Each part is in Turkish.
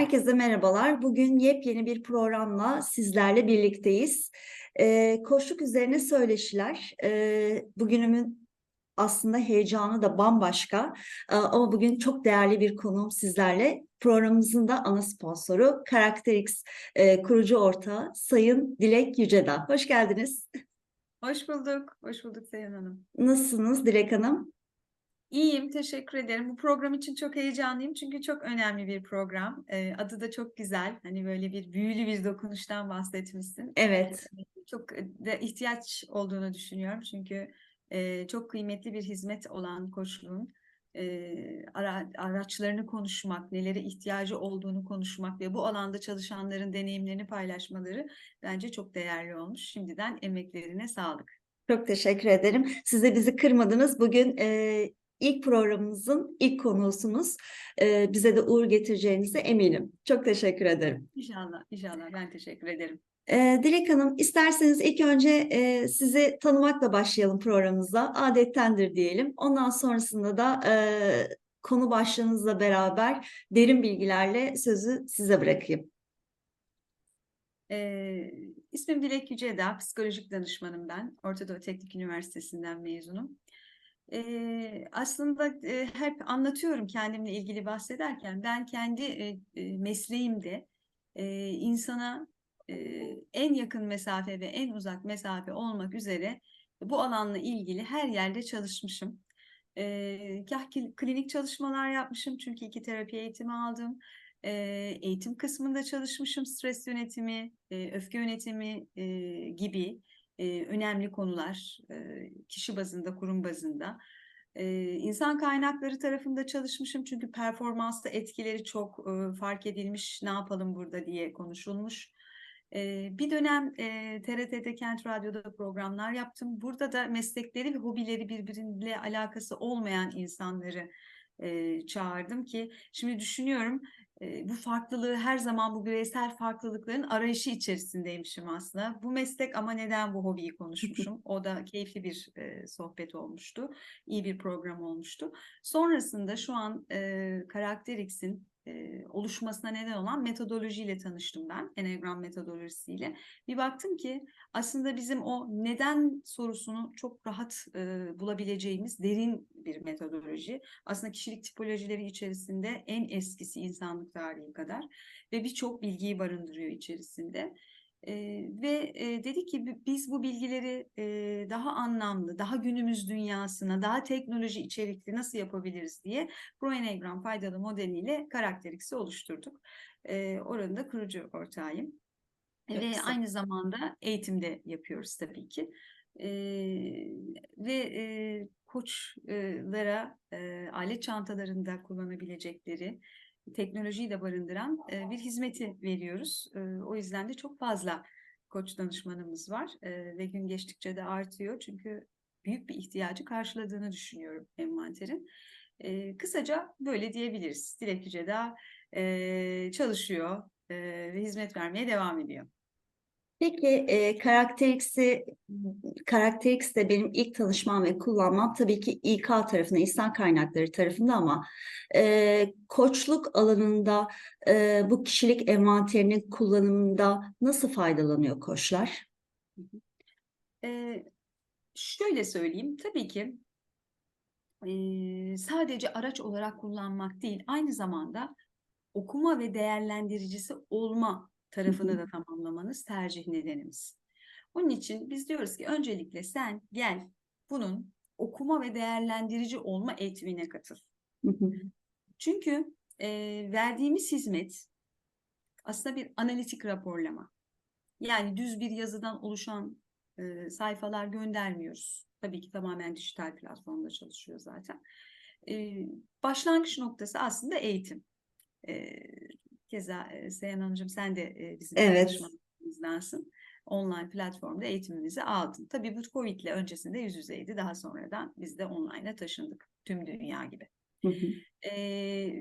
Herkese merhabalar. Bugün yepyeni bir programla sizlerle birlikteyiz. Ee, koçluk üzerine söyleşiler. Ee, bugünümün aslında heyecanı da bambaşka. Ee, ama bugün çok değerli bir konuğum sizlerle. Programımızın da ana sponsoru Karakterix e, kurucu ortağı Sayın Dilek Yücedağ. Hoş geldiniz. Hoş bulduk. Hoş bulduk Seyhan Hanım. Nasılsınız Dilek Hanım? İyiyim, teşekkür ederim. Bu program için çok heyecanlıyım çünkü çok önemli bir program. Ee, adı da çok güzel. Hani böyle bir büyülü bir dokunuştan bahsetmişsin. Evet. Çok da ihtiyaç olduğunu düşünüyorum çünkü e, çok kıymetli bir hizmet olan koçluğun e, ara, araçlarını konuşmak, nelere ihtiyacı olduğunu konuşmak ve bu alanda çalışanların deneyimlerini paylaşmaları bence çok değerli olmuş. Şimdiden emeklerine sağlık. Çok teşekkür ederim. Siz de bizi kırmadınız. Bugün e, ilk programımızın ilk konuğusunuz. E, bize de uğur getireceğinize eminim. Çok teşekkür ederim. İnşallah, inşallah. Ben teşekkür ederim. E, Dilek Hanım, isterseniz ilk önce e, sizi tanımakla başlayalım programımıza. Adettendir diyelim. Ondan sonrasında da e, konu başlığınızla beraber derin bilgilerle sözü size bırakayım. Ee, ismim Dilek Yüceda, psikolojik danışmanım ben. Orta Doğu Teknik Üniversitesi'nden mezunum. Ee, aslında e, hep anlatıyorum kendimle ilgili bahsederken, ben kendi e, e, mesleğimde e, insana e, en yakın mesafe ve en uzak mesafe olmak üzere bu alanla ilgili her yerde çalışmışım. E, kah klinik çalışmalar yapmışım çünkü iki terapi eğitimi aldım. E, eğitim kısmında çalışmışım, stres yönetimi, e, öfke yönetimi e, gibi e, önemli konular e, kişi bazında, kurum bazında. E, insan kaynakları tarafında çalışmışım çünkü performansta etkileri çok e, fark edilmiş, ne yapalım burada diye konuşulmuş. E, bir dönem e, TRT'de Kent Radyo'da programlar yaptım. Burada da meslekleri ve hobileri birbiriyle alakası olmayan insanları e, çağırdım ki şimdi düşünüyorum bu farklılığı her zaman bu bireysel farklılıkların arayışı içerisindeymişim aslında. Bu meslek ama neden bu hobiyi konuşmuşum. O da keyifli bir e, sohbet olmuştu. İyi bir program olmuştu. Sonrasında şu an e, Karakter oluşmasına neden olan metodolojiyle tanıştım ben. Enneagram metodolojisiyle. Bir baktım ki aslında bizim o neden sorusunu çok rahat e, bulabileceğimiz derin bir metodoloji. Aslında kişilik tipolojileri içerisinde en eskisi insanlık tarihi kadar ve birçok bilgiyi barındırıyor içerisinde. E, ve e, dedi ki bi- biz bu bilgileri e, daha anlamlı, daha günümüz dünyasına, daha teknoloji içerikli nasıl yapabiliriz diye ProEnneagram faydalı modeliyle Karakter X'i oluşturduk. E, oranın da kurucu ortağıyım. Çok Ve aynı zamanda eğitimde yapıyoruz tabii ki. Ee, ve e, koçlara e, alet çantalarında kullanabilecekleri teknolojiyi de barındıran e, bir hizmeti veriyoruz. E, o yüzden de çok fazla koç danışmanımız var e, ve gün geçtikçe de artıyor çünkü büyük bir ihtiyacı karşıladığını düşünüyorum envanterin. E, kısaca böyle diyebiliriz. Dilek Yüce daha e, çalışıyor e, ve hizmet vermeye devam ediyor. Peki e, Karakterix'i Karakterix de benim ilk tanışmam ve kullanmam tabii ki İK tarafında, insan kaynakları tarafında ama e, koçluk alanında e, bu kişilik envanterinin kullanımında nasıl faydalanıyor koçlar? Ee, şöyle söyleyeyim, tabii ki e, sadece araç olarak kullanmak değil, aynı zamanda okuma ve değerlendiricisi olma tarafını da tamamlamanız tercih nedenimiz. Onun için biz diyoruz ki öncelikle sen gel bunun okuma ve değerlendirici olma eğitimine katıl. Çünkü e, verdiğimiz hizmet aslında bir analitik raporlama. Yani düz bir yazıdan oluşan e, sayfalar göndermiyoruz. Tabii ki tamamen dijital platformda çalışıyor zaten. E, başlangıç noktası aslında eğitim. E, keza e, Seyhan Hanımcığım sen de e, bizim Evet. çalışmalarımızdansın. Online platformda eğitimimizi aldın. Tabii bu Covid ile öncesinde yüz yüzeydi. Daha sonradan biz de online'a taşındık. Tüm dünya gibi. Hı hı. Ee,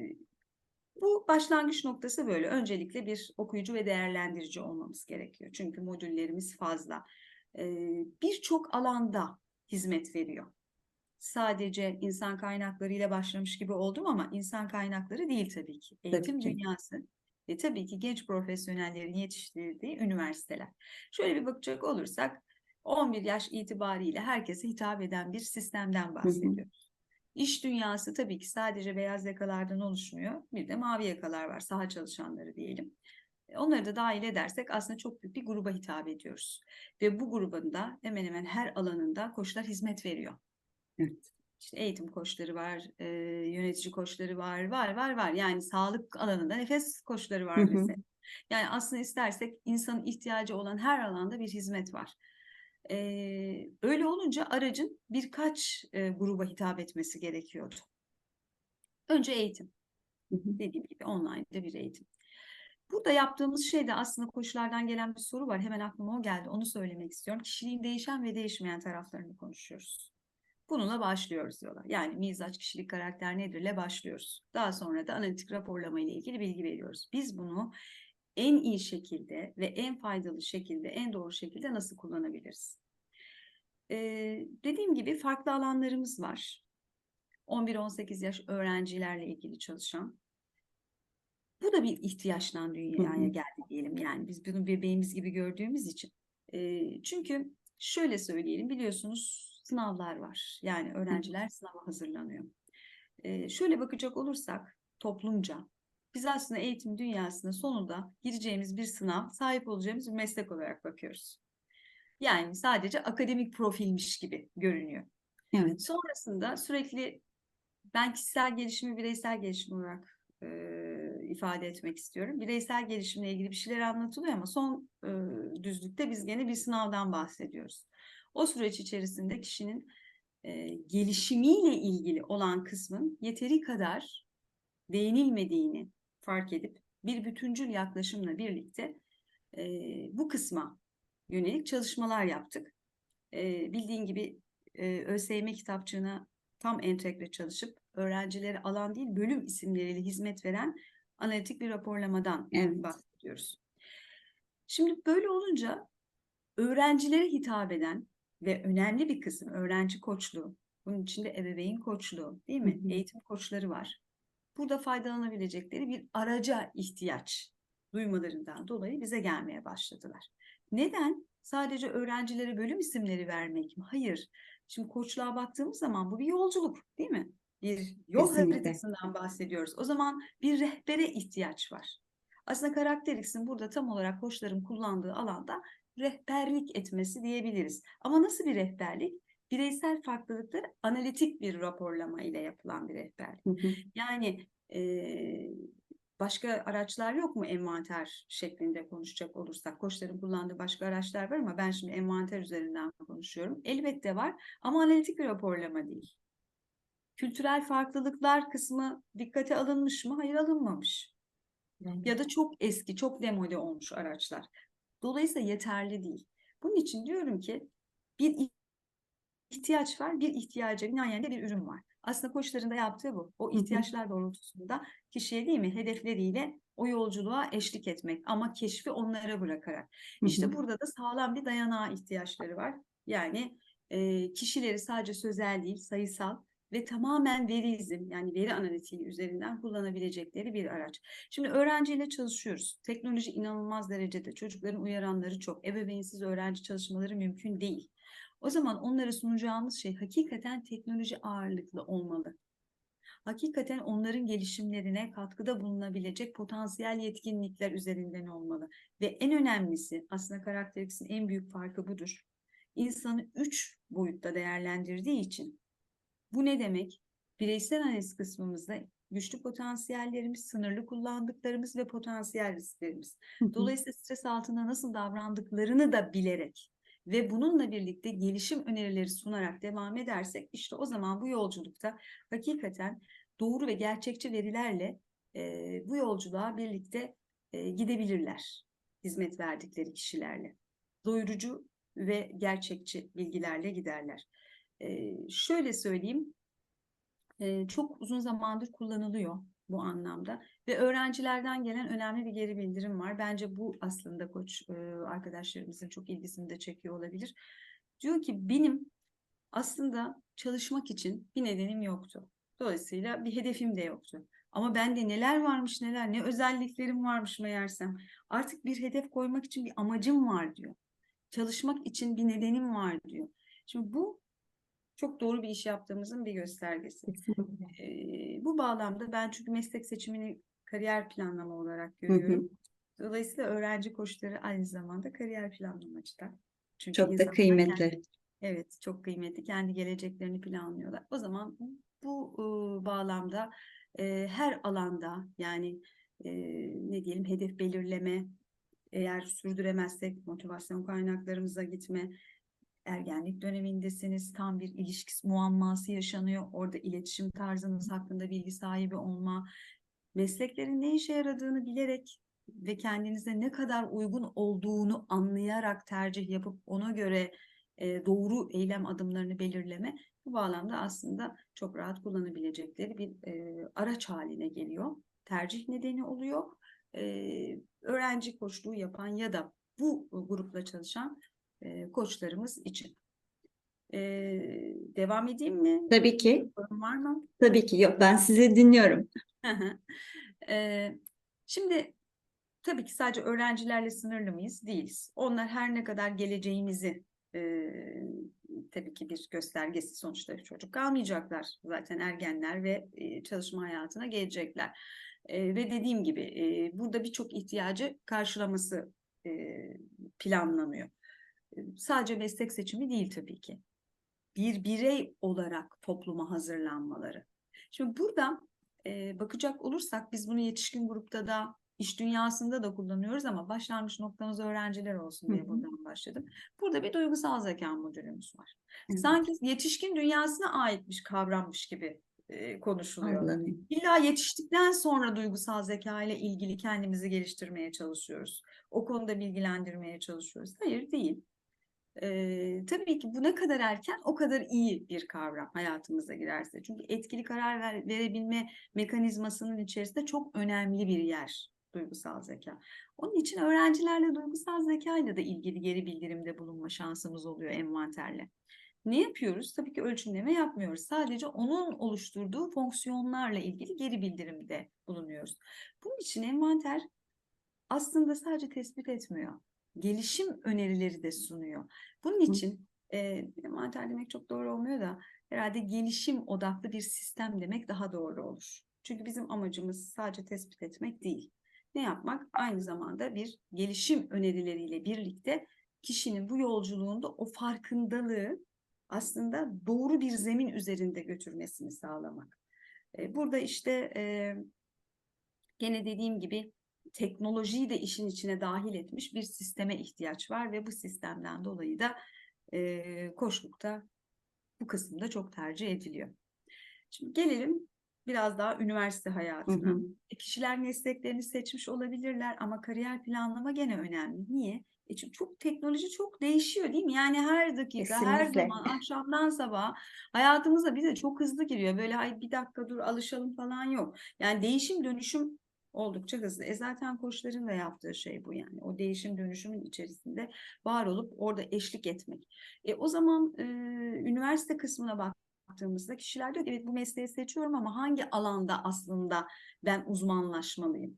bu başlangıç noktası böyle. Öncelikle bir okuyucu ve değerlendirici olmamız gerekiyor. Çünkü modüllerimiz fazla. Ee, Birçok alanda hizmet veriyor. Sadece insan kaynaklarıyla başlamış gibi oldum ama insan kaynakları değil tabii ki. Eğitim ki. dünyası ve tabii ki genç profesyonellerin yetiştirildiği üniversiteler. Şöyle bir bakacak olursak 11 yaş itibariyle herkese hitap eden bir sistemden bahsediyoruz. İş dünyası tabii ki sadece beyaz yakalardan oluşmuyor. Bir de mavi yakalar var, saha çalışanları diyelim. E, Onları da dahil edersek aslında çok büyük bir gruba hitap ediyoruz. Ve bu grubun da hemen hemen her alanında koçlar hizmet veriyor. Evet. İşte eğitim koçları var, e, yönetici koçları var, var, var, var. Yani sağlık alanında nefes koçları var mesela. Yani aslında istersek insanın ihtiyacı olan her alanda bir hizmet var. Ee, öyle olunca aracın birkaç e, gruba hitap etmesi gerekiyordu. Önce eğitim. Dediğim gibi online'da bir eğitim. Burada yaptığımız şey de aslında koçlardan gelen bir soru var. Hemen aklıma o geldi. Onu söylemek istiyorum. Kişiliğin değişen ve değişmeyen taraflarını konuşuyoruz. Bununla başlıyoruz yola. Yani mizaç, kişilik, karakter nedirle başlıyoruz. Daha sonra da analitik raporlama ile ilgili bilgi veriyoruz. Biz bunu en iyi şekilde ve en faydalı şekilde, en doğru şekilde nasıl kullanabiliriz? Ee, dediğim gibi farklı alanlarımız var. 11-18 yaş öğrencilerle ilgili çalışan. Bu da bir ihtiyaçtan dünyaya geldi diyelim. Yani biz bunu bebeğimiz gibi gördüğümüz için. Ee, çünkü şöyle söyleyelim biliyorsunuz sınavlar var. Yani öğrenciler sınava hazırlanıyor. Ee, şöyle bakacak olursak toplumca biz aslında eğitim dünyasında sonunda gireceğimiz bir sınav, sahip olacağımız bir meslek olarak bakıyoruz. Yani sadece akademik profilmiş gibi görünüyor. Evet. Sonrasında sürekli ben kişisel gelişimi bireysel gelişim olarak e, ifade etmek istiyorum. Bireysel gelişimle ilgili bir şeyler anlatılıyor ama son e, düzlükte biz gene bir sınavdan bahsediyoruz. O süreç içerisinde kişinin e, gelişimiyle ilgili olan kısmın yeteri kadar değinilmediğini fark edip bir bütüncül yaklaşımla birlikte e, bu kısma yönelik çalışmalar yaptık. E, bildiğin gibi e, ÖSYM kitapçığına tam entegre çalışıp öğrencilere alan değil bölüm isimleriyle hizmet veren analitik bir raporlamadan Evet. bahsediyoruz. Şimdi böyle olunca öğrencilere hitap eden ve önemli bir kısım öğrenci koçluğu, bunun içinde ebeveyn koçluğu değil mi? Hı hı. Eğitim koçları var. Burada faydalanabilecekleri bir araca ihtiyaç duymalarından dolayı bize gelmeye başladılar. Neden? Sadece öğrencilere bölüm isimleri vermek mi? Hayır. Şimdi koçluğa baktığımız zaman bu bir yolculuk değil mi? Bir yol Kesinlikle. haritasından bahsediyoruz. O zaman bir rehbere ihtiyaç var. Aslında Karakter burada tam olarak koçların kullandığı alanda rehberlik etmesi diyebiliriz. Ama nasıl bir rehberlik? Bireysel farklılıkları analitik bir raporlama ile yapılan bir rehberlik. Hı hı. Yani eee, başka araçlar yok mu envanter şeklinde konuşacak olursak? Koçların kullandığı başka araçlar var ama ben şimdi envanter üzerinden konuşuyorum. Elbette var ama analitik bir raporlama değil. Kültürel farklılıklar kısmı dikkate alınmış mı? Hayır alınmamış. Ya da çok eski, çok demode olmuş araçlar. Dolayısıyla yeterli değil. Bunun için diyorum ki bir ihtiyaç var, bir ihtiyaca binaen de bir ürün var. Aslında koçların da yaptığı bu. O ihtiyaçlar doğrultusunda kişiye değil mi hedefleriyle o yolculuğa eşlik etmek ama keşfi onlara bırakarak. İşte burada da sağlam bir dayanağa ihtiyaçları var. Yani e, kişileri sadece sözel değil, sayısal ve tamamen verizm yani veri analitiği üzerinden kullanabilecekleri bir araç. Şimdi öğrenciyle çalışıyoruz. Teknoloji inanılmaz derecede. Çocukların uyaranları çok. Ebeveynsiz öğrenci çalışmaları mümkün değil. O zaman onlara sunacağımız şey hakikaten teknoloji ağırlıklı olmalı. Hakikaten onların gelişimlerine katkıda bulunabilecek potansiyel yetkinlikler üzerinden olmalı. Ve en önemlisi aslında Karakter X'in en büyük farkı budur. İnsanı üç boyutta değerlendirdiği için bu ne demek? Bireysel analiz kısmımızda güçlü potansiyellerimiz, sınırlı kullandıklarımız ve potansiyel risklerimiz. Dolayısıyla stres altında nasıl davrandıklarını da bilerek ve bununla birlikte gelişim önerileri sunarak devam edersek işte o zaman bu yolculukta hakikaten doğru ve gerçekçi verilerle e, bu yolculuğa birlikte e, gidebilirler hizmet verdikleri kişilerle. Doyurucu ve gerçekçi bilgilerle giderler. Şöyle söyleyeyim, çok uzun zamandır kullanılıyor bu anlamda ve öğrencilerden gelen önemli bir geri bildirim var. Bence bu aslında koç arkadaşlarımızın çok ilgisini de çekiyor olabilir. Diyor ki benim aslında çalışmak için bir nedenim yoktu. Dolayısıyla bir hedefim de yoktu. Ama bende neler varmış neler, ne özelliklerim varmış meğersem. Artık bir hedef koymak için bir amacım var diyor. Çalışmak için bir nedenim var diyor. Şimdi bu çok doğru bir iş yaptığımızın bir göstergesi. Ee, bu bağlamda ben çünkü meslek seçimini kariyer planlama olarak Hı hı. görüyorum. Dolayısıyla öğrenci koçları aynı zamanda kariyer planlamacılar. Çünkü Çok da kıymetli. kendi- evet, çok kıymetli. Kendi geleceklerini planlıyorlar. O zaman bu e, bağlamda e, her alanda yani e, ne diyelim hedef belirleme, eğer sürdüremezsek motivasyon kaynaklarımıza gitme, ergenlik dönemindesiniz, tam bir ilişkisi muamması yaşanıyor. Orada iletişim tarzınız hakkında bilgi sahibi olma, mesleklerin ne işe yaradığını bilerek ve kendinize ne kadar uygun olduğunu anlayarak tercih yapıp ona göre e, doğru eylem adımlarını belirleme bu bağlamda aslında çok rahat kullanabilecekleri bir e, araç haline geliyor. Tercih nedeni oluyor. E, öğrenci koçluğu yapan ya da bu grupla çalışan e, koçlarımız için. E, devam edeyim mi? Tabii ki, Sorun var mı? tabii ki. Yok, ben sizi dinliyorum. Eee, Şimdi tabii ki sadece öğrencilerle sınırlı mıyız? Değiliz. Onlar her ne kadar geleceğimizi eee, tabii ki bir göstergesi sonuçta çocuk kalmayacaklar. Zaten ergenler ve eee, çalışma hayatına gelecekler. Eee, ve dediğim gibi eee, burada birçok ihtiyacı karşılaması eee, planlanıyor. Sadece meslek seçimi değil tabii ki. Bir birey olarak topluma hazırlanmaları. Şimdi burada e, bakacak olursak biz bunu yetişkin grupta da iş dünyasında da kullanıyoruz ama başlangıç noktamız öğrenciler olsun diye buradan başladım. Burada bir duygusal zeka modülümüz var. Evet. Sanki yetişkin dünyasına aitmiş kavrammış gibi e, konuşuluyor. Algılanıyor. İlla yetiştikten sonra duygusal zeka ile ilgili kendimizi geliştirmeye çalışıyoruz. O konuda bilgilendirmeye çalışıyoruz. Hayır değil. Ee, tabii ki bu ne kadar erken o kadar iyi bir kavram hayatımıza girerse. Çünkü etkili karar ver- verebilme mekanizmasının içerisinde çok önemli bir yer duygusal zeka. Onun için öğrencilerle duygusal zeka ile de ilgili geri bildirimde bulunma şansımız oluyor envanterle. Ne yapıyoruz? Tabii ki ölçümleme yapmıyoruz. Sadece onun oluşturduğu fonksiyonlarla ilgili geri bildirimde bulunuyoruz. Bunun için envanter aslında sadece tespit etmiyor. Gelişim önerileri de sunuyor. Bunun için e, envanter demek çok doğru olmuyor da herhalde gelişim odaklı bir sistem demek daha doğru olur. Çünkü bizim amacımız sadece tespit etmek değil. Ne yapmak? Aynı zamanda bir gelişim önerileriyle birlikte kişinin bu yolculuğunda o farkındalığı aslında doğru bir zemin üzerinde götürmesini sağlamak. Burada işte gene dediğim gibi teknolojiyi de işin içine dahil etmiş bir sisteme ihtiyaç var ve bu sistemden dolayı da e, koçlukta bu kısımda çok tercih ediliyor. Şimdi gelelim biraz daha üniversite Hı hayatına. hı. E, Kişiler mesleklerini seçmiş olabilirler ama kariyer planlama gene önemli. Niye? E çünkü çok teknoloji çok değişiyor değil mi? Yani her dakika, her Kesinlikle. zaman, akşamdan sabaha hayatımıza bir de çok hızlı giriyor. Böyle ay bir dakika dur alışalım falan yok. Yani değişim dönüşüm oldukça hızlı. E zaten koçların da yaptığı şey bu yani. O değişim dönüşümün içerisinde var olup orada eşlik etmek. E o zaman e, üniversite kısmına baktığımızda kişiler diyor ki evet bu mesleği seçiyorum ama hangi alanda aslında ben uzmanlaşmalıyım?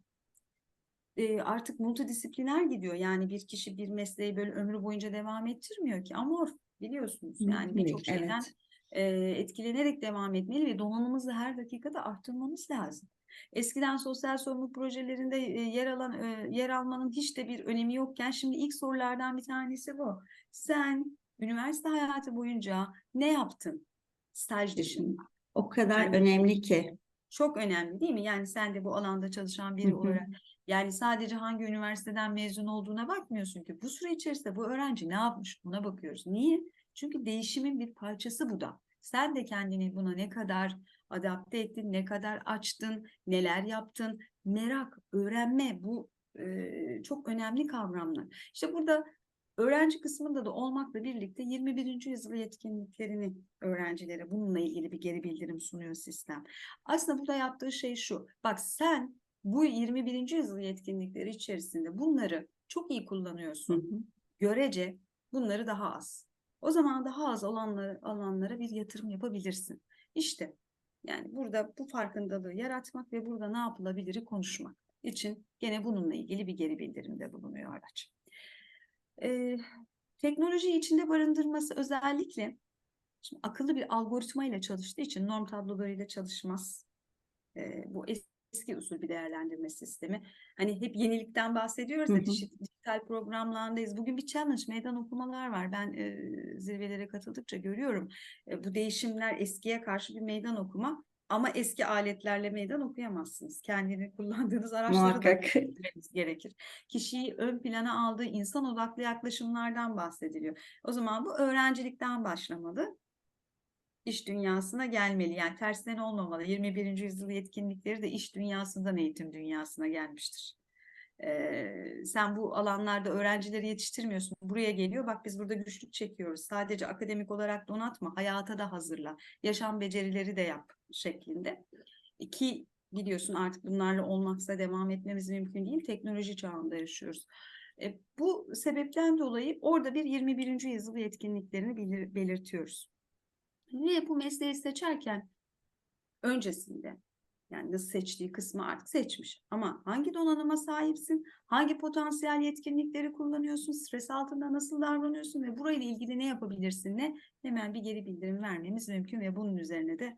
E, artık multidisipliner gidiyor. Yani bir kişi bir mesleği böyle ömrü boyunca devam ettirmiyor ki. Amorf biliyorsunuz. Yani birçok şeyden evet. E, etkilenerek devam etmeli ve donanımımızı her dakikada arttırmamız lazım. Eskiden sosyal sorumluluk projelerinde yer alan yer almanın hiç de bir önemi yokken şimdi ilk sorulardan bir tanesi bu. Sen üniversite hayatı boyunca ne yaptın? Staj dışında. O kadar Yani- önemli ki. Çok önemli değil mi? Yani sen de bu alanda çalışan biri olarak yani sadece hangi üniversiteden mezun olduğuna bakmıyorsun ki. Bu süre içerisinde bu öğrenci ne yapmış buna bakıyoruz. Niye? Çünkü değişimin bir parçası bu da. Sen de kendini buna ne kadar adapte ettin, ne kadar açtın, neler yaptın, merak, öğrenme bu e, çok önemli kavramlar. İşte burada öğrenci kısmında da olmakla birlikte 21. yüzyıl yetkinliklerini öğrencilere bununla ilgili bir geri bildirim sunuyor sistem. Aslında burada yaptığı şey şu. Bak sen bu 21. yüzyıl yetkinlikleri içerisinde bunları çok iyi Hı kullanıyorsun. hı. Görece bunları daha az. O zaman daha az olanları, alanlara bir yatırım yapabilirsin. İşte Yani burada bu farkındalığı yaratmak ve burada ne yapılabiliri konuşmak için gene bununla ilgili bir geri bildirimde bulunuyor araç. Ee, teknolojiyi içinde barındırması özellikle şimdi akıllı bir algoritma ile çalıştığı için norm tablolarıyla çalışmaz. Ee, bu eski usul bir değerlendirme sistemi. Hani hep yenilikten bahsediyoruz ya dijital programlardayız. Bugün bir challenge meydan okumalar var. Ben e, zirvelere katıldıkça görüyorum. E, bu değişimler eskiye karşı bir meydan okuma. Ama eski aletlerle meydan okuyamazsınız. Kendini kullandığınız araçları da Muhakkak. bilmeniz gerekir. Kişiyi ön plana aldığı insan odaklı yaklaşımlardan bahsediliyor. O zaman bu öğrencilikten başlamalı. İş dünyasına gelmeli. Yani tersten olmamalı. 21. yüzyıl yetkinlikleri de iş dünyasından eğitim dünyasına gelmiştir. Ee, sen bu alanlarda öğrencileri yetiştirmiyorsun. Buraya geliyor. Bak biz burada güçlük çekiyoruz. Sadece akademik olarak donatma. Hayata da hazırla. Yaşam becerileri de yap şeklinde. Ki biliyorsun artık bunlarla olmaksa devam etmemiz mümkün değil. Teknoloji çağında yaşıyoruz. E, bu sebepten dolayı orada bir 21. yüzyıl yetkinliklerini belir- belirtiyoruz. Ve bu mesleği seçerken öncesinde yani nasıl seçtiği kısmı artık seçmiş. Ama hangi donanıma sahipsin? Hangi potansiyel yetkinlikleri kullanıyorsun? Stres altında nasıl davranıyorsun? Ve burayla ilgili ne yapabilirsin? Ne? Hemen bir geri bildirim vermemiz mümkün ve bunun üzerine de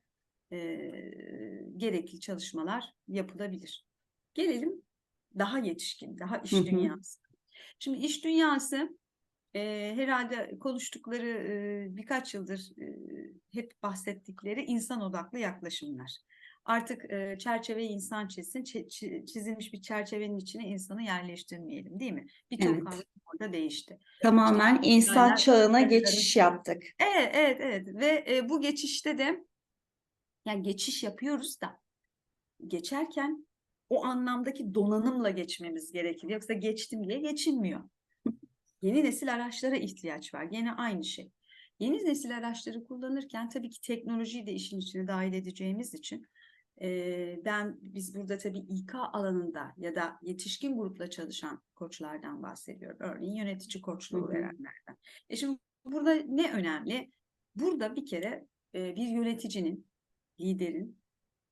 e, gerekli çalışmalar yapılabilir. Gelelim daha yetişkin, daha iş dünyası. Şimdi iş dünyası e, herhalde konuştukları e, birkaç yıldır e, hep bahsettikleri insan odaklı yaklaşımlar. Artık e, çerçeveyi insan çizsin, çi- çi- çizilmiş bir çerçevenin içine insanı yerleştirmeyelim değil mi? Birçok Evet. kavram orada değişti. Tamamen insan Aynen. çağına geçiş yaptık. Evet, evet, evet. Ve e, bu geçişte de yani geçiş yapıyoruz da geçerken o anlamdaki donanımla geçmemiz gerekir. Yoksa geçtim diye geçilmiyor. Yeni nesil araçlara ihtiyaç var. Yine aynı şey. Yeni nesil araçları kullanırken tabii ki teknolojiyi de işin içine dahil edeceğimiz için ben biz burada tabii İK alanında ya da yetişkin grupla çalışan koçlardan bahsediyorum. Örneğin yönetici koçluğu verenlerden. E şimdi burada ne önemli? Burada bir kere bir yöneticinin, liderin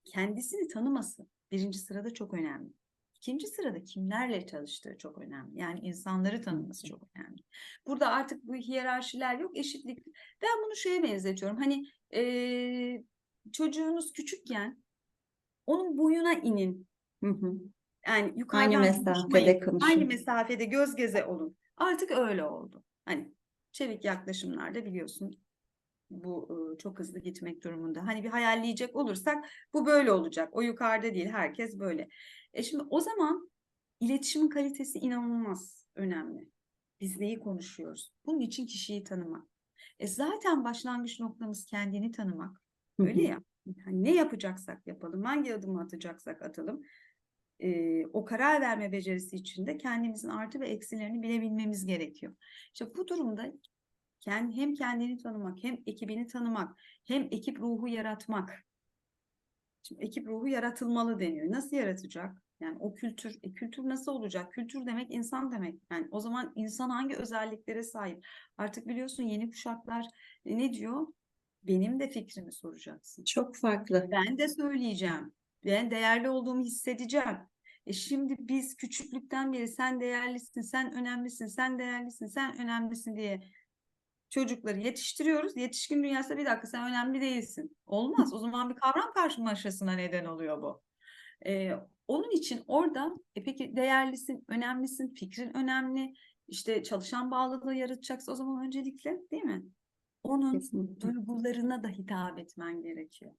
kendisini tanıması birinci sırada çok önemli. İkinci sırada kimlerle çalıştığı çok önemli. Yani insanları tanıması çok önemli. Burada artık bu hiyerarşiler yok, eşitlik. Ben bunu şeye benzetiyorum. Hani eee, çocuğunuz küçükken onun boyuna inin. Hı hı. Yani yukarıdan mesafede konuşmayın. konuşun. Aynı mesafede göz göze olun. Artık öyle oldu. Hani çevik yaklaşımlarda biliyorsun bu e, çok hızlı gitmek durumunda. Hani bir hayalleyecek olursak bu böyle olacak. O yukarıda değil, herkes böyle. E şimdi o zaman iletişimin kalitesi inanılmaz önemli. Biz neyi konuşuyoruz? Bunun için kişiyi tanımak. E zaten başlangıç noktamız kendini tanımak. Öyle ya. Yani ne yapacaksak yapalım, hangi adımı atacaksak atalım. e, o karar verme becerisi içinde kendimizin artı ve eksilerini bilebilmemiz gerekiyor. İşte bu durumda kendi, hem kendini tanımak, hem ekibini tanımak, hem ekip ruhu yaratmak. Şimdi ekip ruhu yaratılmalı deniyor. Nasıl yaratacak? Yani o kültür, e, kültür nasıl olacak? Kültür demek insan demek. Yani o zaman insan hangi özelliklere sahip? Artık biliyorsun yeni kuşaklar e, ne diyor? Benim de fikrimi soracaksın. Çok farklı. Ben de söyleyeceğim. Ben değerli olduğumu hissedeceğim. E şimdi biz küçüklükten beri sen değerlisin, sen önemlisin, sen değerlisin, sen önemlisin diye çocukları yetiştiriyoruz. Yetişkin dünyasında bir dakika sen önemli değilsin. Olmaz. O zaman bir kavram karmaşasına neden oluyor bu. E, onun için orada e peki değerlisin, önemlisin, fikrin önemli. İşte çalışan bağlılığı yaratacaksa o zaman öncelikle değil mi? Onun Kesinlikle. duygularına da hitap etmen gerekiyor.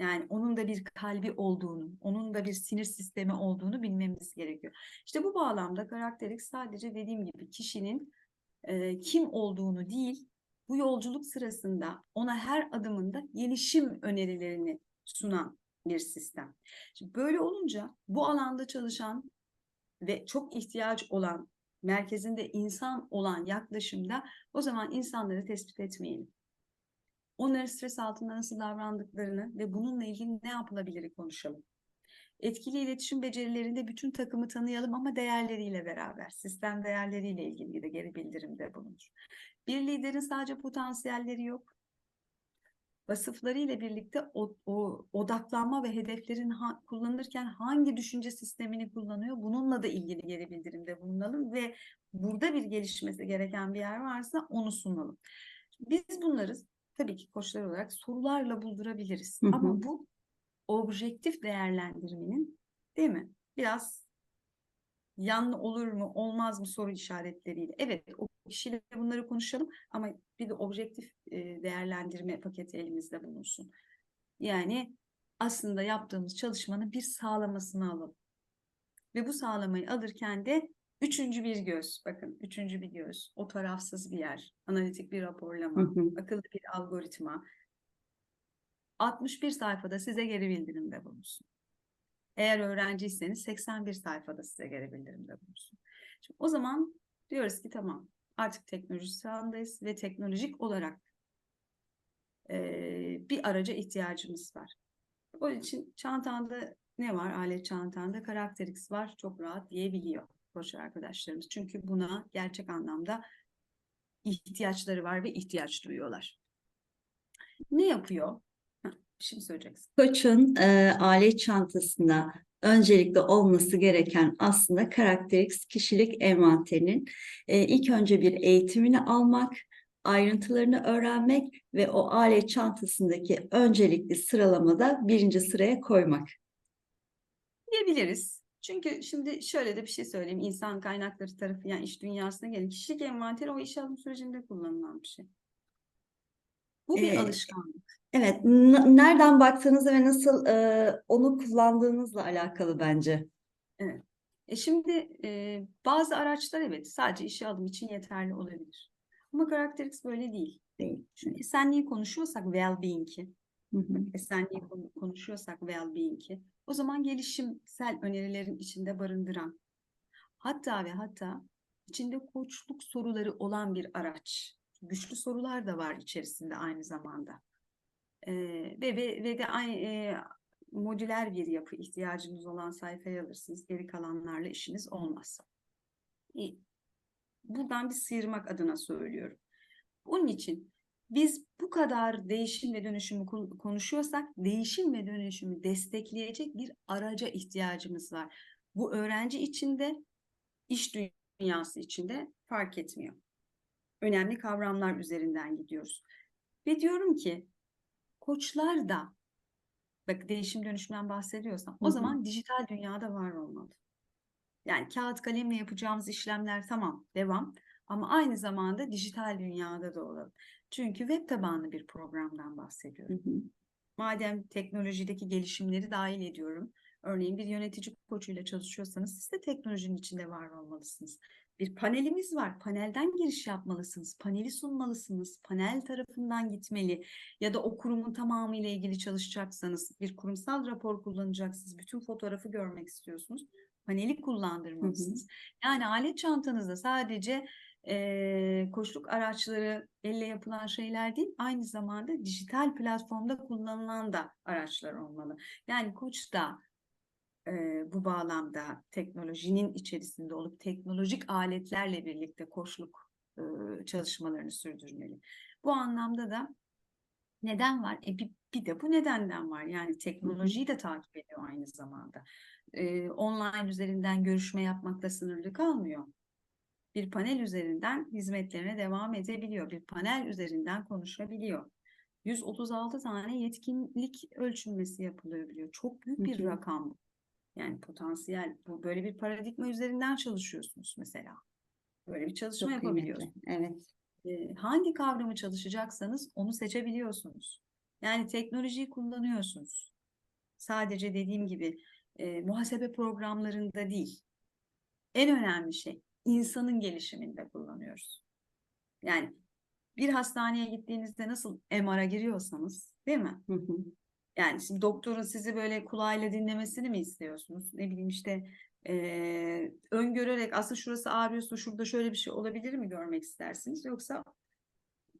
Yani onun da bir kalbi olduğunu, onun da bir sinir sistemi olduğunu bilmemiz gerekiyor. İşte bu bağlamda karakterik sadece dediğim gibi kişinin e, kim olduğunu değil, bu yolculuk sırasında ona her adımında gelişim önerilerini sunan bir sistem. Şimdi böyle olunca bu alanda çalışan ve çok ihtiyaç olan, merkezinde insan olan yaklaşımda o zaman insanları tespit etmeyelim. Onların stres altında nasıl davrandıklarını ve bununla ilgili ne yapılabilir konuşalım. Etkili iletişim becerilerinde bütün takımı tanıyalım ama değerleriyle beraber, sistem değerleriyle ilgili de geri bildirimde bulunur. Bir liderin sadece potansiyelleri yok. vasıflarıyla birlikte o, o odaklanma ve hedeflerin ha- kullanılırken hangi düşünce sistemini kullanıyor bununla da ilgili geri bildirimde bulunalım ve burada bir gelişmesi gereken bir yer varsa onu sunalım. Biz bunları tabii ki koçlar olarak sorularla buldurabiliriz Hı hı. ama bu objektif değerlendirmenin değil mi? Biraz yanlı olur mu olmaz mı soru işaretleriyle. Evet o kişiyle bunları konuşalım ama bir de objektif e, değerlendirme paketi elimizde bulunsun. Yani aslında yaptığımız çalışmanın bir sağlamasını alalım. Ve bu sağlamayı alırken de üçüncü bir göz, bakın üçüncü bir göz, o tarafsız bir yer, analitik bir Hı raporlama, hı. akıllı bir algoritma. 61 sayfada size geri bildirimde bulunsun. Eğer öğrenciyseniz 81 sayfada size geri bildirimde bulunsun. Şimdi o zaman diyoruz ki tamam artık teknoloji çağındayız ve teknolojik olarak eee, bir araca ihtiyacımız var. Onun için çantanda ne var? Alet çantanda Karakterix var. Çok rahat diyebiliyor koç arkadaşlarımız. Çünkü buna gerçek anlamda ihtiyaçları var ve ihtiyaç duyuyorlar. Ne yapıyor? Bir şey söyleyeceksin? Koç'un e, alet çantasında öncelikle olması gereken aslında Karakterix kişilik envanterinin e, ilk önce bir eğitimini almak, ayrıntılarını öğrenmek ve o alet çantasındaki öncelikli sıralamada birinci sıraya koymak. Diyebiliriz. Çünkü şimdi şöyle de bir şey söyleyeyim. İnsan kaynakları tarafı yani iş dünyasına gelin. Kişilik envanteri o iş alım sürecinde kullanılan bir şey. Bu bir Ee, alışkanlık. Evet, nereden baktığınızla ve nasıl e, onu kullandığınızla alakalı bence. E şimdi e, bazı araçlar evet sadece işe alım için yeterli olabilir. Ama Karakterix böyle değil. Değil. Şimdi esenliği konuşuyorsak well-being'i, esenliği konu- konuşuyorsak well-being'i, o zaman gelişimsel önerilerin içinde barındıran, hatta ve hatta içinde koçluk soruları olan bir araç. Güçlü sorular da var içerisinde aynı zamanda. Ee, ve, ve, ve de aynı e, modüler bir yapı ihtiyacınız olan sayfayı alırsınız. Geri kalanlarla işiniz olmaz. İyi. Buradan bir sıyırmak adına söylüyorum. Onun için biz bu kadar değişim ve dönüşümü kon- konuşuyorsak değişim ve dönüşümü destekleyecek bir araca ihtiyacımız var. Bu öğrenci içinde, iş dünyası içinde fark etmiyor. Önemli kavramlar üzerinden gidiyoruz. Ve diyorum ki koçlar da bak değişim dönüşümden bahsediyorsam o hı. zaman dijital dünyada var olmalı. Yani kağıt kalemle yapacağımız işlemler tamam devam ama aynı zamanda dijital dünyada da olalım. Çünkü web tabanlı bir programdan Hı bahsediyorum. hı. Madem teknolojideki gelişimleri dahil ediyorum. Örneğin bir yönetici koçuyla çalışıyorsanız siz de teknolojinin içinde var olmalısınız. Bir panelimiz var. Panelden giriş yapmalısınız. Paneli sunmalısınız. Panel tarafından gitmeli. Ya da o kurumun tamamıyla ilgili çalışacaksanız bir kurumsal rapor kullanacaksınız. Bütün fotoğrafı görmek istiyorsunuz. Paneli kullandırmalısınız. Yani alet çantanızda sadece eee koçluk araçları elle yapılan şeyler değil, aynı zamanda dijital platformda kullanılan da araçlar olmalı. Yani koç da eee, bu bağlamda teknolojinin içerisinde olup teknolojik aletlerle birlikte koçluk eee, çalışmalarını sürdürmeli. Bu anlamda da neden var? E bir, bir de bu nedenden var. Yani teknolojiyi de takip ediyor aynı zamanda. Eee, online üzerinden görüşme yapmakla sınırlı kalmıyor bir panel üzerinden hizmetlerine devam edebiliyor. Bir panel üzerinden konuşabiliyor. 136 tane yetkinlik ölçülmesi yapılabiliyor. Çok büyük bir rakam bu. Yani potansiyel bu böyle bir paradigma üzerinden çalışıyorsunuz mesela. Böyle bir çalışma Çok kıymetli. yapabiliyorsunuz. Evet. Ee, hangi kavramı çalışacaksanız onu seçebiliyorsunuz. Yani teknolojiyi kullanıyorsunuz. Sadece dediğim gibi e, muhasebe programlarında değil. En önemli şey insanın gelişiminde kullanıyoruz. Yani bir hastaneye gittiğinizde nasıl MR'a giriyorsanız değil mi? Hı hı. Yani şimdi doktorun sizi böyle kulağıyla dinlemesini mi istiyorsunuz? Ne bileyim işte eee, öngörerek aslında şurası ağrıyorsa şurada şöyle bir şey olabilir mi görmek istersiniz? Yoksa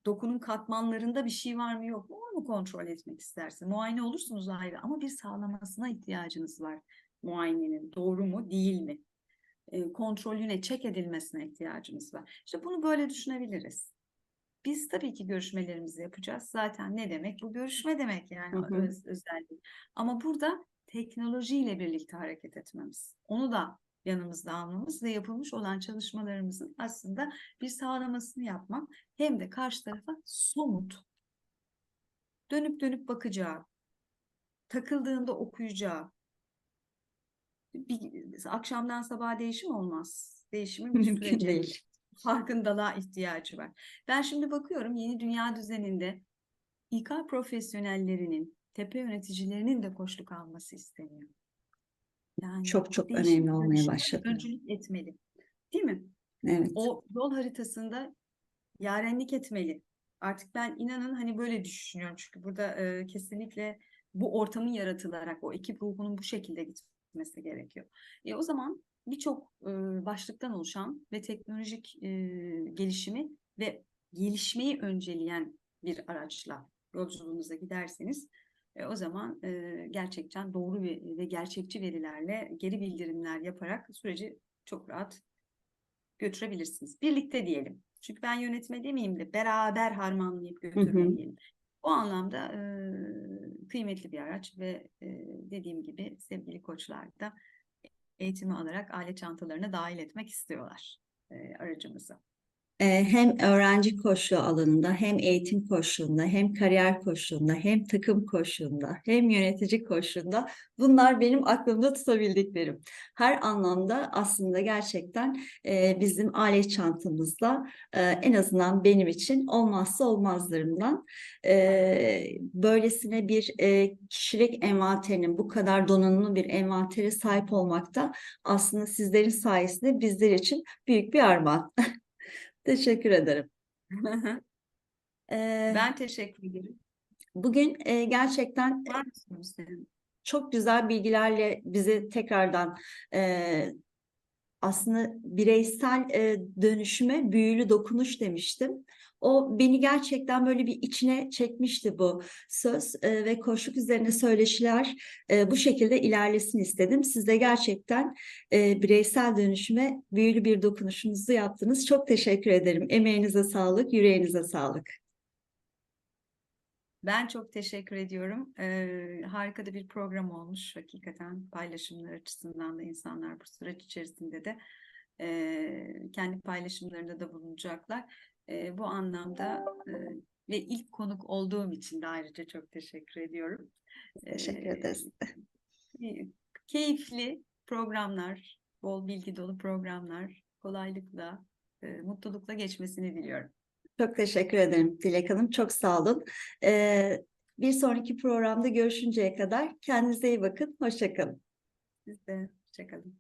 dokunun katmanlarında bir şey var mı yok mu onu kontrol etmek istersin. Muayene olursunuz ayrı ama bir sağlamasına ihtiyacınız var. Muayenenin doğru mu değil mi? E, kontrolüne, çek edilmesine ihtiyacımız var. İşte bunu böyle düşünebiliriz. Biz tabii ki görüşmelerimizi yapacağız. Zaten ne demek? Bu görüşme demek yani Hı hı. öz, özelliği. Ama burada teknolojiyle birlikte hareket etmemiz. Onu da yanımızda almamız ve yapılmış olan çalışmalarımızın aslında bir sağlamasını yapmak hem de karşı tarafa somut dönüp dönüp bakacağı, takıldığında okuyacağı. Bir, akşamdan sabaha değişim olmaz. Değişimin bir Mümkün süreci, değil. Farkındalığa ihtiyacı var. Ben şimdi bakıyorum yeni dünya düzeninde İK profesyonellerinin, tepe yöneticilerinin de koçluk alması isteniyor. Yani Çok çok önemli olmaya başladı. Öncülük etmeli. Değil mi? Evet. O yol haritasında yarenlik etmeli. Artık ben inanın hani böyle düşünüyorum çünkü burada e, kesinlikle bu ortamın yaratılarak o ekip ruhunun bu şekilde gitmesi gerekiyor. E, o zaman birçok e, başlıktan oluşan ve teknolojik e, gelişimi ve gelişmeyi önceleyen bir araçla yolculuğunuza giderseniz e, o zaman e, gerçekten doğru ve, ve gerçekçi verilerle geri bildirimler yaparak süreci çok rahat götürebilirsiniz. Birlikte diyelim. Çünkü ben yönetme demeyeyim de beraber harmanlayıp götürme diyelim. O anlamda e, kıymetli bir araç ve e, dediğim gibi sevgili koçlar da eğitimi alarak alet çantalarına dahil etmek istiyorlar e, aracımızı. Ee, hem öğrenci koçluğu alanında hem eğitim koçluğunda hem kariyer koçluğunda hem takım koçluğunda hem yönetici koçluğunda bunlar benim aklımda tutabildiklerim. Her anlamda aslında gerçekten e, bizim alet çantamızda e, en azından benim için olmazsa olmazlarımdan E, böylesine bir kişilik envanterinin bu kadar donanımlı bir envantere sahip olmak da aslında sizlerin sayesinde bizler için büyük bir armağan. Teşekkür ederim. Ee, ben teşekkür ederim. bugün e, gerçekten çok güzel bilgilerle bizi tekrardan e, aslında bireysel e, dönüşüme büyülü dokunuş demiştim. O beni gerçekten böyle bir içine çekmişti bu söz e, ve koşuk üzerine söyleşiler e, bu şekilde ilerlesin istedim. Siz de gerçekten e, bireysel dönüşüme büyülü bir dokunuşunuzu yaptınız. Çok teşekkür ederim. Emeğinize sağlık, yüreğinize sağlık. Ben çok teşekkür ediyorum. Ee, harika da bir program olmuş hakikaten paylaşımlar açısından da insanlar bu süreç içerisinde de e, kendi paylaşımlarında da bulunacaklar. E, bu anlamda e, ve ilk konuk olduğum için de ayrıca çok teşekkür ediyorum. Teşekkür Ee, ederiz. e, Keyifli programlar, bol bilgi dolu programlar, kolaylıkla, e, mutlulukla geçmesini diliyorum. Çok teşekkür ederim Dilek Hanım. Çok sağ olun. Ee, bir sonraki programda görüşünceye kadar kendinize iyi bakın. Hoşça kalın. Siz de hoşçakalın.